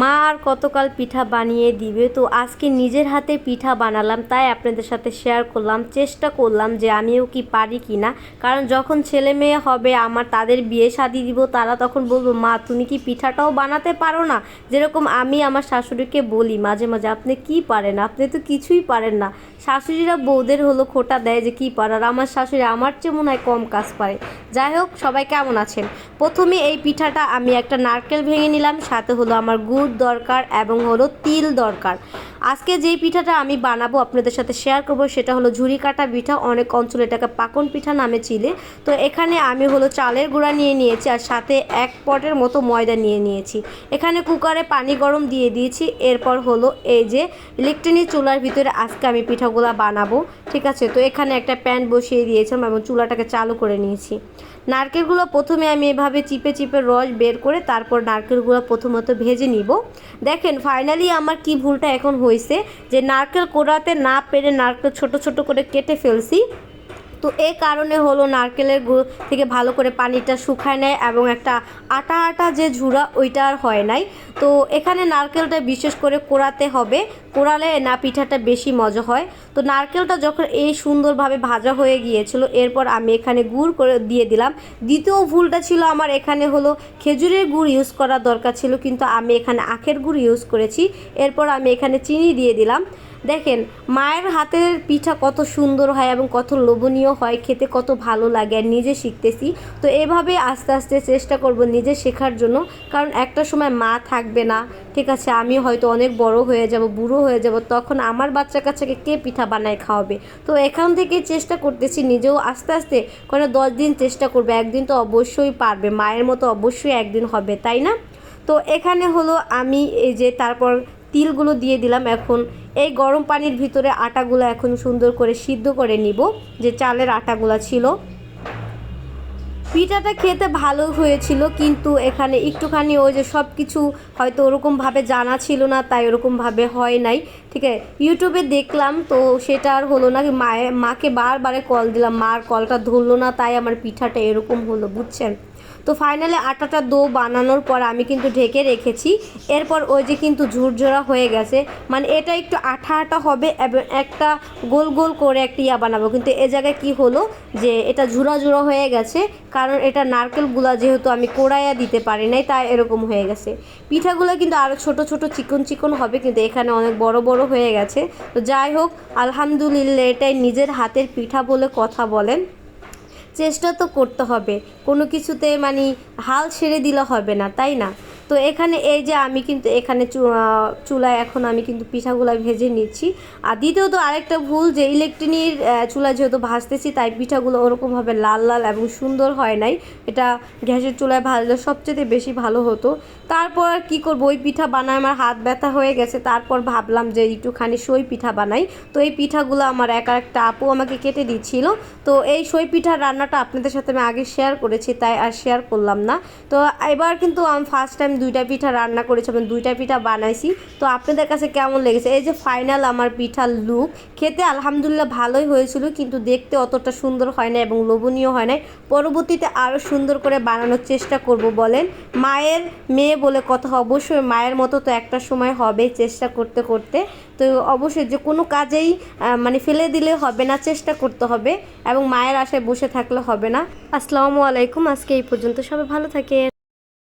মা আর কতকাল পিঠা বানিয়ে দিবে? তো আজকে নিজের হাতে পিঠা বানালাম, তাই আপনাদের সাথে শেয়ার করলাম। চেষ্টা করলাম যে আমিও কি পারি কি না। কারণ যখন ছেলে মেয়ে হবে, আমার তাদের বিয়ে শাদি দিব, তারা তখন বলব, মা, তুমি কি পিঠাটাও বানাতে পারো না? যেরকম আমি আমার শাশুড়িকে বলি মাঝে মাঝে, আপনি কি পারেন? আপনি তো কিছুই পারেন না। শাশুড়িরা বউদের হলো খোটা দেয় যে কি পারার। আমার শাশুড়ি আমার চেয়ে মনে হয় কম কাজ পারে। যাই হোক, সবাই কেমন আছেন? প্রথমে এই পিঠাটা আমি একটা নারকেল ভেঙে নিলাম, সাথে হলো আমার গুড় দরকার এবং হলো তিল দরকার। আজকে যেই পিঠাটা আমি বানাবো আপনাদের সাথে শেয়ার করব, সেটা হলো ঝুরি কাটা পিঠা। অনেক অঞ্চলে এটাকে পাকন পিঠা নামে চিলে তো এখানে আমি হলো চালের গুঁড়া নিয়ে নিয়েছি আর সাথে এক পটের মতো ময়দা নিয়ে নিয়েছি। এখানে কুকারে পানি গরম দিয়ে দিয়েছি। এরপর হলো এই যে ইলেকট্রনিক চুলার ভিতরে আজকে আমি পিঠাগুলা বানাবো। ঠিক আছে? তো এখানে একটা প্যান বসিয়ে দিয়েছিলাম এবং চুলাটাকে চালু করে নিয়েছি। নারকেলগুলো প্রথমে আমি এভাবে চিপে চিপে রস বের করে তারপর নারকেলগুলো প্রথমত ভেজে নিব। দেখেন ফাইনালি আমার কি ভুলটা এখন হয়েছে যে নারকেল কোড়াতে না পেরে নারকেল ছোট ছোট করে কেটে ফেলছি। তো এ কারণে হলো নারকেলের গুঁড়ো থেকে ভালো করে পানিটা শুকায় নেয় এবং একটা আটা আটা যে ঝুড়া ওইটা আর হয় নাই। তো এখানে নারকেলটা বিশেষ করে কোড়াতে হবে। কোড়ালে না পিঠাটা বেশি মজা হয়। তো নারকেলটা যখন এই সুন্দরভাবে ভাজা হয়ে গিয়েছিল, এরপর আমি এখানে গুড় করে দিয়ে দিলাম। দ্বিতীয় ভুলটা ছিল আমার এখানে হলো খেজুরের গুড় ইউজ করা দরকার ছিল, কিন্তু আমি এখানে আখের গুড় ইউজ করেছি। এরপর আমি এখানে চিনি দিয়ে দিলাম। দেখেন, মায়ের হাতের পিঠা কত সুন্দর হয় এবং কত লোভনীয় হয়, খেতে কত ভালো লাগে আর নিজে শিখতেছি। তো এভাবে আস্তে আস্তে চেষ্টা করব নিজে শেখার জন্য, কারণ একটা সময় মা থাকবে না, ঠিক আছে আমি হয়তো অনেক বড় হয়ে যাব, বুড়ো হয়ে যাব, তখন আমার বাচ্চা কাচ্চাকে কে পিঠা বানায় খাওয়াবে। তো এখান থেকে চেষ্টা করতেছি নিজেও আস্তে আস্তে কোনো দশ দিন চেষ্টা করবে। একদিন তো অবশ্যই পারবে, মায়ের মতো অবশ্যই একদিন হবে, তাই না? তো এখানে হলো আমি এই যে তারপর তিলগুলো দিয়ে দিলাম। এখন এই গরম পানির ভিতরে আটাগুলো এখন সুন্দর করে সিদ্ধ করে নিব, যে চালের আটাগুলো ছিল। পিঠাটা খেতে ভালো হয়েছিল, কিন্তু এখানে একটুখানি ওই যে সব কিছু হয়তো ওরকমভাবে জানা ছিল না, তাই ওরকমভাবে হয় নাই। ঠিক আছে, ইউটিউবে দেখলাম তো সেটা আর হলো না, মায়ে, মাকে বারবারে কল দিলাম মার কলটা ধরলো না, তাই আমার পিঠাটা এরকম হলো, বুঝছেন? তো ফাইনালি আটাটা দো বানানোর পর আমি কিন্তু ঢেকে রেখেছি। এরপর ওই যে কিন্তু ঝুরঝোরা হয়ে গেছে। মানে এটা একটু আঠা আঠা হবে এবং একটা গোল গোল করে একটা ইয়া বানাবো। কিন্তু এ জায়গায় কি হলো যে এটা ঝুরা ঝুরা হয়ে গেছে। কারণ এটা নারকেলগুলা যেহেতু আমি কোড়াইয়া দিতে পারি নাই, তাই এরকম হয়ে গেছে। পিঠাগুলো কিন্তু আরও ছোট ছোট চিকন চিকন হবে, কিন্তু এখানে অনেক বড় বড় হয়ে গেছে। তো যাই হোক, আলহামদুলিল্লাহ এটাই নিজের হাতের পিঠা বলে কথা বলেন। চেষ্টা তো করতে হবে। কোনো কিছুতে মানে হাল ছেড়ে দিলে হবে না তাই না? তো এখানে এই যে আমি কিন্তু এখানে চুলায় এখন আমি কিন্তু পিঠাগুলা ভেজে নিচ্ছি। আর দ্বিতীয়ত আরেকটা ভুল যে ইলেকট্রিনির চুলা যেহেতু ভাজতেছি, তাই পিঠাগুলো ওরকমভাবে লাল লাল এবং সুন্দর হয় নাই। এটা গ্যাসের চুলায় ভাজলে সবচেয়ে বেশি ভালো হতো। তারপর কী করব? ওই পিঠা বানায় আমার হাত ব্যথা হয়ে গেছে। তারপর ভাবলাম যে একটুখানি সই পিঠা বানাই। তো এই পিঠাগুলো আমার এক একটা আপু আমাকে কেটে দিচ্ছিল। তো এই সই পিঠার রান্নাটা আপনাদের সাথে আমি আগে শেয়ার করেছি, তাই আর শেয়ার করলাম না। তো এবার কিন্তু আমি ফার্স্ট টাইম দুইটা পিঠা রান্না করেছি এবং দুইটা পিঠা বানাইছি। তো আপনাদের কাছে কেমন লেগেছে? এই যে ফাইনাল আমার পিঠার লুক খেতে আলহামদুলিল্লাহ ভালোই হয়েছিল, কিন্তু দেখতে অতটা সুন্দর হয় না এবং লোভনীয় হয় না। পরবর্তীতে আরও সুন্দর করে বানানোর চেষ্টা করব বলেন। মায়ের মেয়ে বলে কথা অবশ্যই মায়ের মতো তো একটা সময় হবে চেষ্টা করতে করতে। তো অবশ্যই যে কোনো কাজেই মানে ফেলে দিলে হবে না, চেষ্টা করতে হবে এবং মায়ের আশায় বসে থাকলে হবে না। আসসালামু আলাইকুম, আজকে এই পর্যন্ত সবাই ভালো থাকে